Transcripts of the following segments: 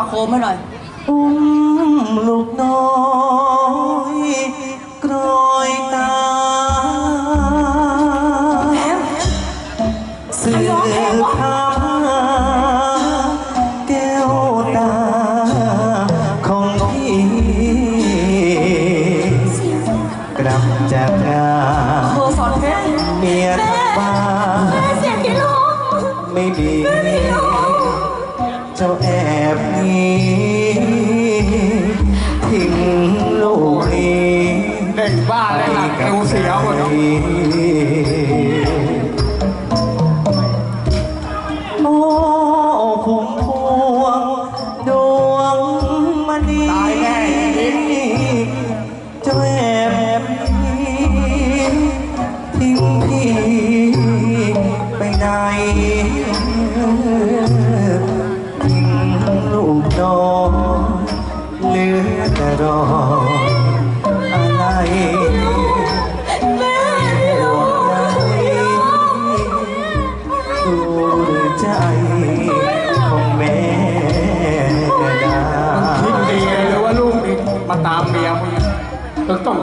ประโคมให้หน่อย อุ้มลูกน้อย โอ้พุ่มพวงดวงมณีตายแน่จริงเจ้าแอบหนีทิ้งพี่ไปไหนทิ้งลูกน้องเหลือแต่รออะไร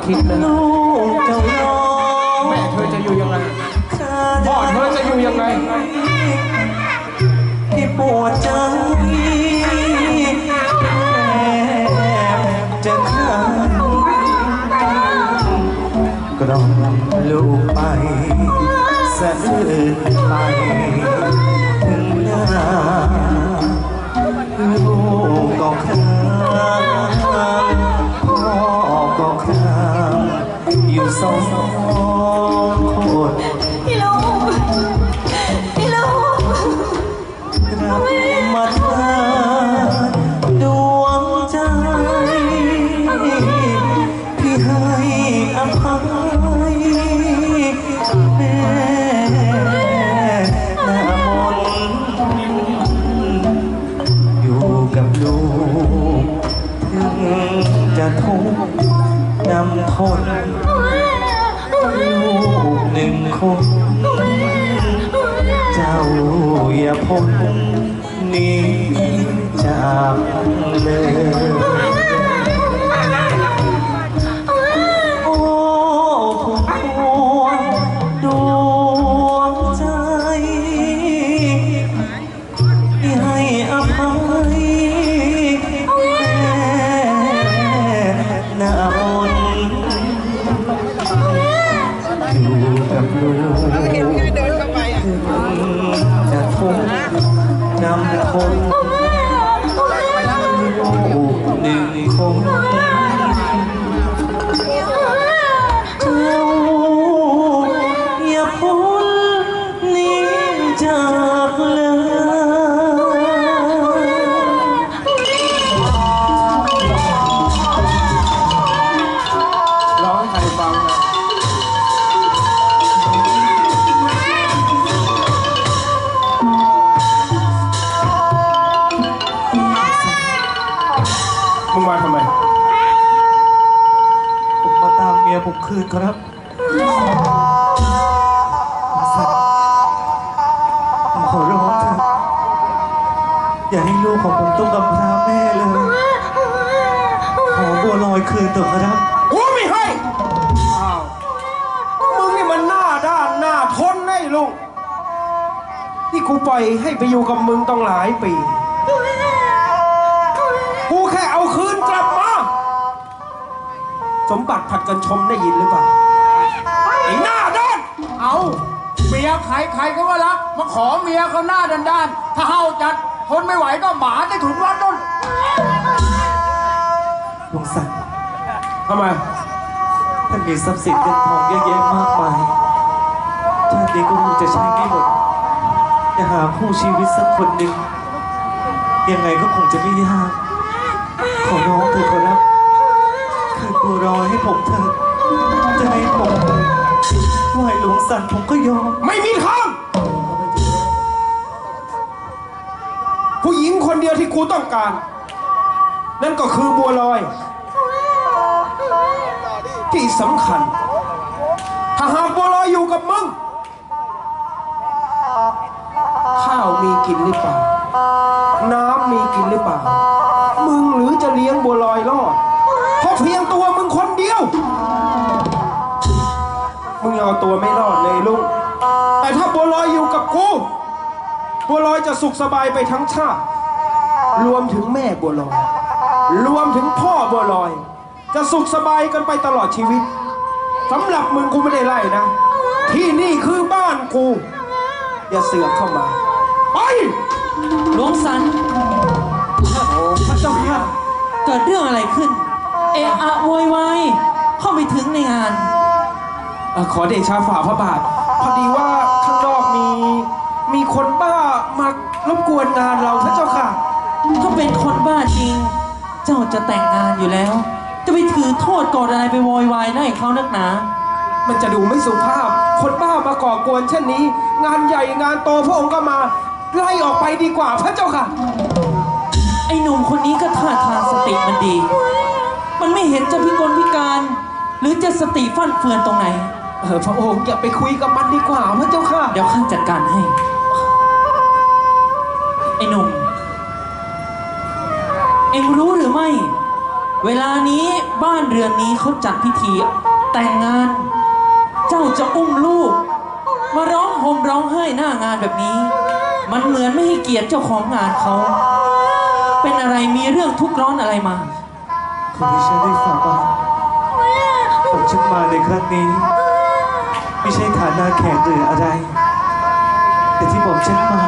คิดเลยลูกเจ้าน้องแม่เธอจะอยู่ยังไงข้าพ่อเธอจะอยู่ยังไงที่ปวดใจแอบจะฆ่ากล่อมลูกไปสะอื้นไป อ ต้องกำพร้าแม่เลย ขอบัวลอยคืนเถอะครับ กูไม่ให้อ้าวมึงนี่มันหน้าด้านหน้าทนไอ้ลุงที่กูปล่อยให้ไปอยู่กับมึงต้องหลายปี กูแค่เอาคืนกลับมา สมบัติผัดกันชมได้ยินหรือเปล่า ไอ้หน้าด้าน เอาเมียใครใครก็ว่ารัก มาขอเมียเขาหน้าด้านๆถ้าเฮาจัด ทนไม่ไหวก็หมาได้ถุนวัดต้นลุงศักดิ์ทำไมท่านมีทรัพย์สินเงินทองเยอะแยะมากมายชาตินี้ก็คงจะใช้ไม่หมดจะหาคู่ชีวิตสักคนหนึ่งยังไงก็คงจะไม่ยากขอร้องเถอะขอรับคืนบัวรอยให้ผมเถอะจะให้ผมไหวหลวงสันผมก็ยอมไม่มีทาง คนเดียวที่กูต้องการ นั่นก็คือบัวลอย ที่สำคัญ ถ้าหากบัวลอยอยู่กับมึง ข้าวมีกินหรือเปล่า น้ำมีกินหรือเปล่า มึงหรือจะเลี้ยงบัวลอยรอดเพราะเพียงตัวมึงคนเดียว มึงเอาตัวไม่รอดเลยลุง แต่ถ้าบัวลอยอยู่กับกูบัวลอยจะสุขสบายไปทั้งชาติ รวมถึงแม่บัวลอย รวมถึงพ่อบัวลอย จะสุขสบายกันไปตลอดชีวิตสำหรับมึงกูไม่ได้ไล่นะ ที่นี่คือบ้านกู อย่าเสือกเข้ามา ไปหลวงสันพระเจ้าค่ะเกิดเรื่องอะไรขึ้น เอะอะโวยวายเข้าไปถึงในงานเอ่อขอเดชาฝ่าพระบาท พอดีว่าข้างนอกมี มีคนบ้ามารบกวนงานเราพระเจ้าค่ะ ถ้าเป็นคนบ้าจริง เจ้าจะแต่งงานอยู่แล้ว จะไปถือโทษโกรธอะไรไปโวยวายได้เขานักหนา มันจะดูไม่สุภาพ คนบ้ามาก่อกวนเช่นนี้ งานใหญ่งานโตพระองค์ก็มาไล่ออกไปดีกว่าพระเจ้าค่ะ ไอ้หนุ่มคนนี้ก็ท่าทางสติมันดี มันไม่เห็นจะพิกลพิการ หรือจะสติฟั่นเฟือนตรงไหน เออพระองค์อย่าไปคุยกับมันดีกว่าพระเจ้าค่ะ เดี๋ยวข้าจัดการให้ ไอ้หนุ่ม เอ็งรู้หรือไม่ เวลานี้บ้านเรือนนี้เขาจัดพิธี แต่งงาน เจ้าจะอุ้มลูก มาร้องห่มร้องไห้หน้างานแบบนี้ มันเหมือนไม่ให้เกียรติเจ้าของงานเขา เป็นอะไรมีเรื่องทุกข์ร้อนอะไรมาคนที่ฉันได้ฝากมาผมฉันมาในครั้งนี้ ไม่ใช่ฐานะแขกหรืออะไร แต่ที่ผมฉันมา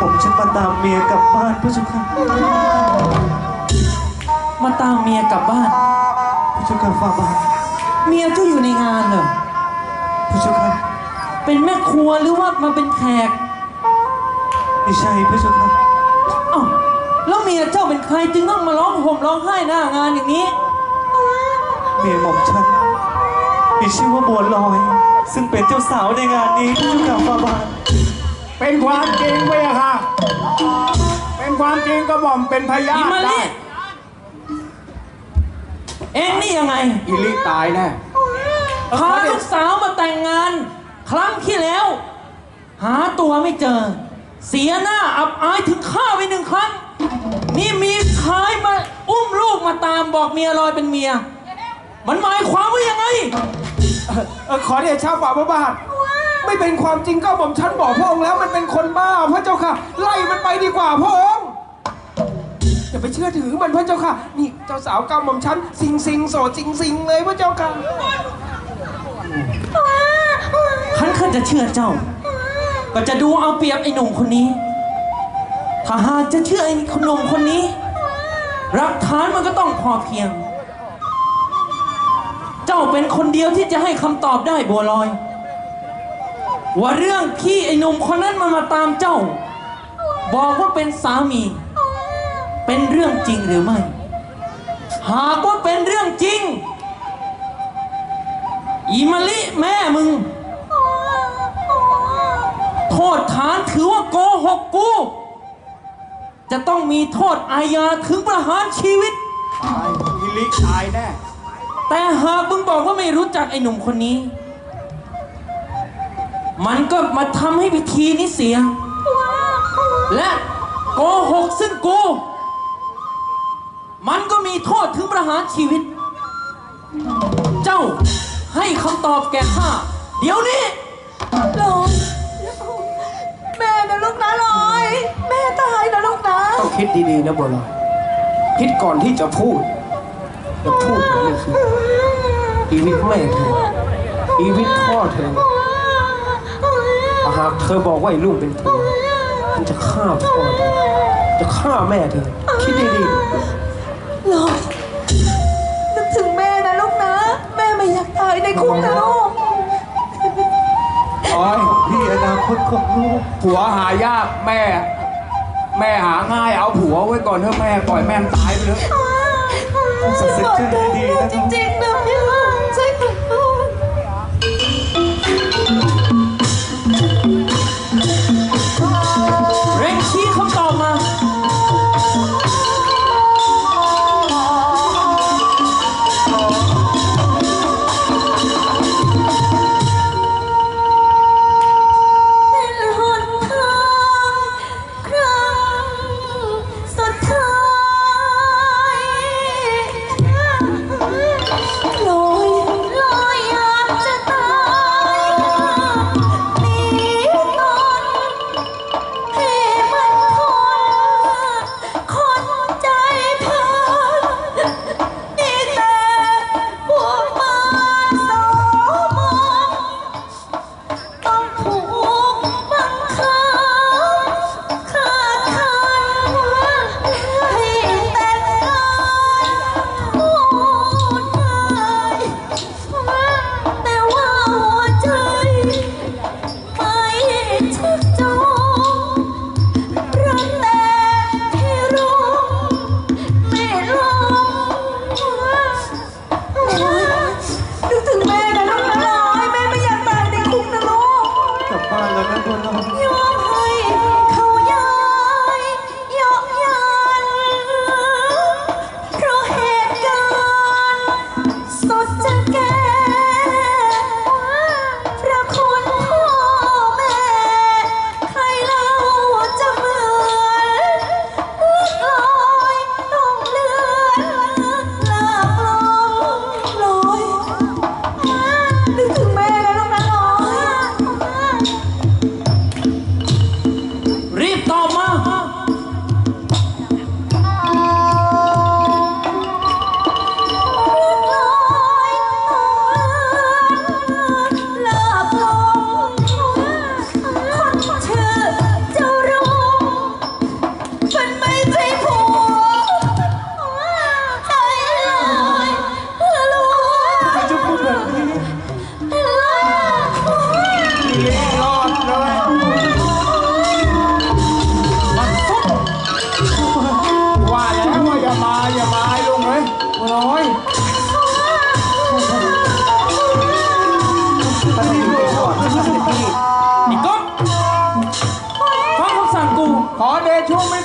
ผมฉันมาตามเมียกลับบ้านพระเจ้าค่ะ มาตามเมียกลับบ้าน พระเจ้าค่ะฝ่าบาทเมียเจ้าอยู่ในงานเหรอ พระเจ้าค่ะเป็นแม่ครัวหรือว่ามาเป็นแขกไม่ใช่พระเจ้าค่ะอ้าวแล้วเมียเจ้าเป็นใครจึงต้องมาร้องห่มร้องไห้หน้างานอย่างนี้ เมียหม่อมฉันมีชื่อว่าบัวลอย ซึ่งเป็นเจ้าสาวในงานนี้พระเจ้าค่ะฝ่าบาทเป็นความจริงไหมอะค่ะ เป็นความจริงกระหม่อมเป็นพยาอีนมาได้ลิ เอ็งนี่ยังไงอีลิตายแน่พาลูกสาวมาแต่งงาน ครั้งที่แล้ว หาตัวไม่เจอ เสียหน้าอับอายถึงฆ่าไปหนึ่งครั้ง นี่มีชายมาอุ้มลูกมาตามบอกเมียลอยเป็นเมีย มันหมายความว่ายังไง เออขอเดชาฝ่าพระบาท ไม่เป็นความจริงก็ผมฉันบอกพระองค์แล้วมันเป็นคนบ้าพระเจ้าค่ะ ไล่มันไปดีกว่าพระองค์ อย่าไปเชื่อถือมันพระเจ้าค่ะ นี่เจ้าสาวกำหม่อมฉันสิงสิงโสดสิงสิงเลยพระเจ้าค่ะขันข้าจะเชื่อเจ้า ก็จะดูเอาเปรียบไอ้หนุ่มคนนี้ ถ้าหากจะเชื่อไอ้หนุ่มคนนี้หลักฐานมันก็ต้องพอเพียง เจ้าเป็นคนเดียวที่จะให้คำตอบได้บัวลอย ว่าเรื่องที่ไอ้หนุ่มคนนั้นมันมาตามเจ้า บอกว่าเป็นสามี เป็นเรื่องจริงหรือไม่ หากว่าเป็นเรื่องจริง อีมะลิแม่มึง โทษฐานถือว่าโกหกกู จะต้องมีโทษอาญาถึงประหารชีวิต ตายอีลิตายแน่ แต่หากมึงบอกว่าไม่รู้จักไอ้หนุ่มคนนี้ มันก็มาทำให้พิธีนี้เสีย และโกหกซึ่งกู มันก็มีโทษถึงประหารชีวิต เจ้าให้คำตอบแก่ข้าเดี๋ยวนี้ลอยแม่นะลูกนะลอย แม่ตายนะลูกนะต้องคิดดีๆนะบัวลอยคิดก่อนที่จะพูดจะพูดแบบนี้คือชีวิตแม่เธอชีวิตพ่อเธอหากเธอบอกว่าไอ้ลูกเป็นเธอมันจะฆ่าพ่อเธอจะฆ่าแม่เธอคิดดีๆ ลอยนึกถึงแม่นะลูกนะ แม่ไม่อยากตายในคุกนะลูก โอ้ยพี่อนาคตของลูกผัวหายากแม่ แม่หาง่ายเอาผัวไว้ก่อนเถอะแม่ปล่อยแม่มันตายไปเลยสักดิ์สิทธิ์ใจดีๆนะครับจริงๆนะ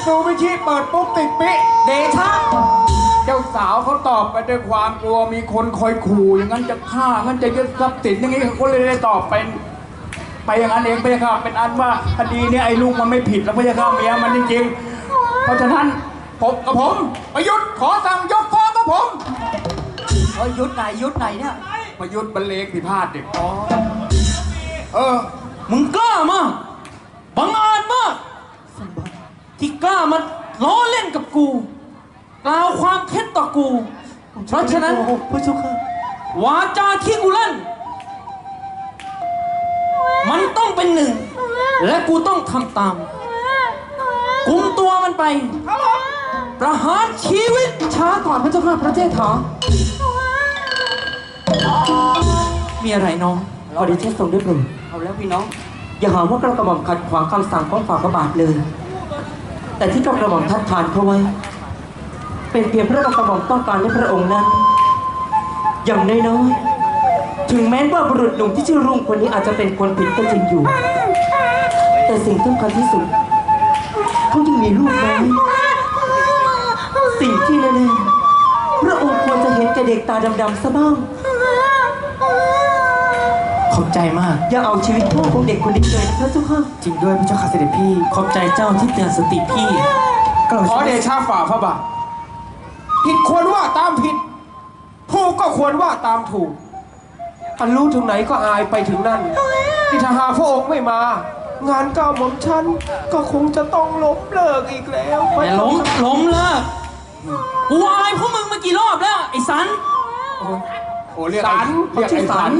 ซูบิชิเปิดปุ๊บติดปิเดชะเจ้าสาวเขาตอบไปด้วยความกลัวมีคนคอยขู่อย่างนั้นจะฆ่างั้นจะยึดทรัพย์สินอย่างนี้เขาเลยได้ตอบเป็นไปอย่างนั้นเองไปครับเป็นอันว่าคดีเนี้ไอ้ลูกมันไม่ผิดแล้วไม่ใช่ข้าเมียมันจริงๆเพราะฉะนั้นผมกับผมประยุทธ์ขอสั่งยกฟ้องกับผมเฮ้ยยุดไหนยุดไหนเนี่ยประยุทธ์บรรเลงพิพาทเด็กเออมึงกล้ามากบังอาจมาก ที่กล้ามาล้อเล่นกับกูกล่าวความเท็จต่อกู เพราะฉะนั้นพระเจ้าค่ะวาจาที่กูเล่น มันต้องเป็นหนึ่ง และกูต้องทำตามกุมตัวมันไป ประหารชีวิตช้าก่อนพระเจ้าค่ะพระเจ้าถามีอะไรน้องขอเดชะทรงด้วยโปรดเอาแล้วพี่น้อง อย่าหาว่ากระหม่อมขัดขวางคำสั่งของฝ่าพระบาทเลย แต่ที่กระหม่อมทัดทานเขาไว้ เป็นเพียงเพราะกระหม่อมต้องการให้พระองค์นั้น อย่างน้อยๆถึงแม้ว่าบุรุษหนุ่มที่ชื่อรุ่งคนนี้อาจจะเป็นคนผิดก็จริงอยู่ แต่สิ่งสำคัญที่สุดเขายังมีลูกน้อยสิ่งที่แน่ๆพระองค์ควรจะเห็นแก่เด็กตาดำๆซะบ้าง อบใจมาก อย่าเอาชีวิตพ่อของเด็กคนนี้เลยนะพระเจ้าค่ะจริงด้วยพระเจ้าค่ะเสด็จพี่ขอบใจเจ้าที่เตือนสติพี่ขอเดชะฝ่าพระบาทผิดควรว่าตามผิด ถูกก็ควรว่าตามถูกอันรู้ถึงไหนก็อายไปถึงนั่นที่ถ้าหากพระองค์ไม่มา งานก้าวหม่อมฉันก็คงจะต้องล้มเลิกอีกแล้วพระอย่าเจ้าล้มค่ะล้มเลิกกูอายพวกมึงมากี่รอบแล้ว ไอ้สันโอ้เรียกสัไอ้นเรียกไอ้สัน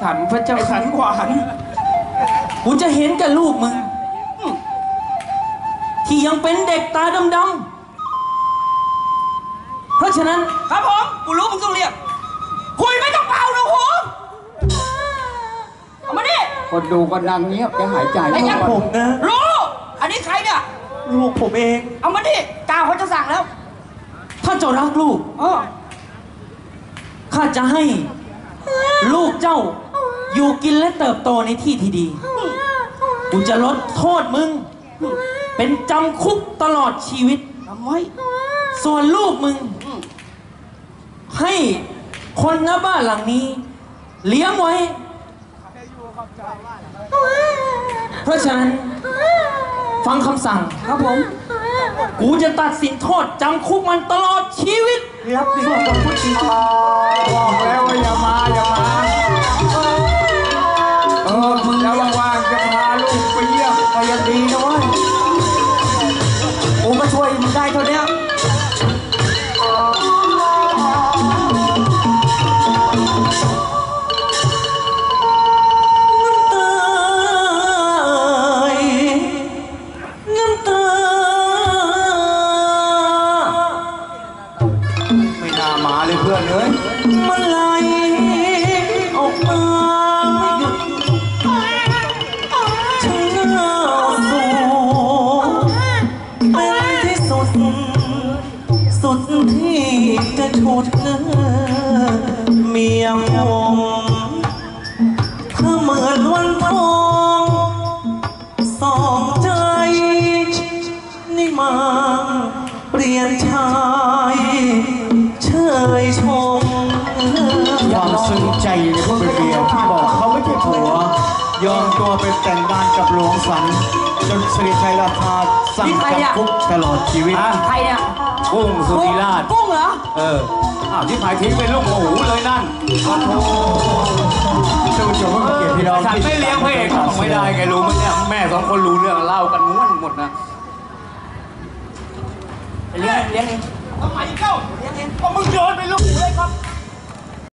สันพระเจ้าไอ้สัค่ะนขวานกูจะเห็นแกับลูกมึง ที่ยังเป็นเด็กตาดำๆเพราะฉะนั้นครับผม กูรู้มึงต้องเรียก คุยไม่ต้องเป่านะหูเอามาดิคนดูก็นั่งเงียบแกหายใจไอ้ยักษ์ผมนะ รู้ อันนี้ใครเนี่ย ลูกผมเอง เอามาดิกาวเขาจะสั่งแล้วถ้าเจ้ารักลูก เออข้าจะให้ ลูกเจ้า อยู่กินและเติบโตในที่ที่ดี กูจะลดโทษมึง เป็นจำคุกตลอดชีวิตทำไว้ ส่วนลูกมึง ให้คนหน้าบ้านหลังนี้ เลี้ยงไว้ เพราะฉะนั้น ฟังคำสั่งครับผม กูจะตัดสินโทษจำคุกมันตลอดชีวิตรับผิดชอบกับผู้ชีวิตบอกแล้ว ม่น่ามาเลยเพื่อนเอ้ยมันไหลออกมา ใจในพวกเมียที่บอกเขาไม่ใช่ผัวยอมตัวเป็นแต่งงานกับหลวงสันจนสิริชัยราชาสั่งจำคุกตลอดชีวิตใครเนี่ยกุ้งสุธิราชกุ้งเหรอ เอออ้าวที่ผายทิ้งเป็นลูกหมูเลยนั่นโอ้โหท่านผู้ชมเกียรติพี่น้องฉันไม่เลี้ยงพระเอกของไม่ได้ไงรู้ไหมเนี่ยแม่สองคนรู้เรื่องเล่ากันม้วนหมดนะเลี้ยงเลี้ยงเองทำไมเล่าเลี้ยงเองก็มึงโยนไปลูกหมูเลยครับ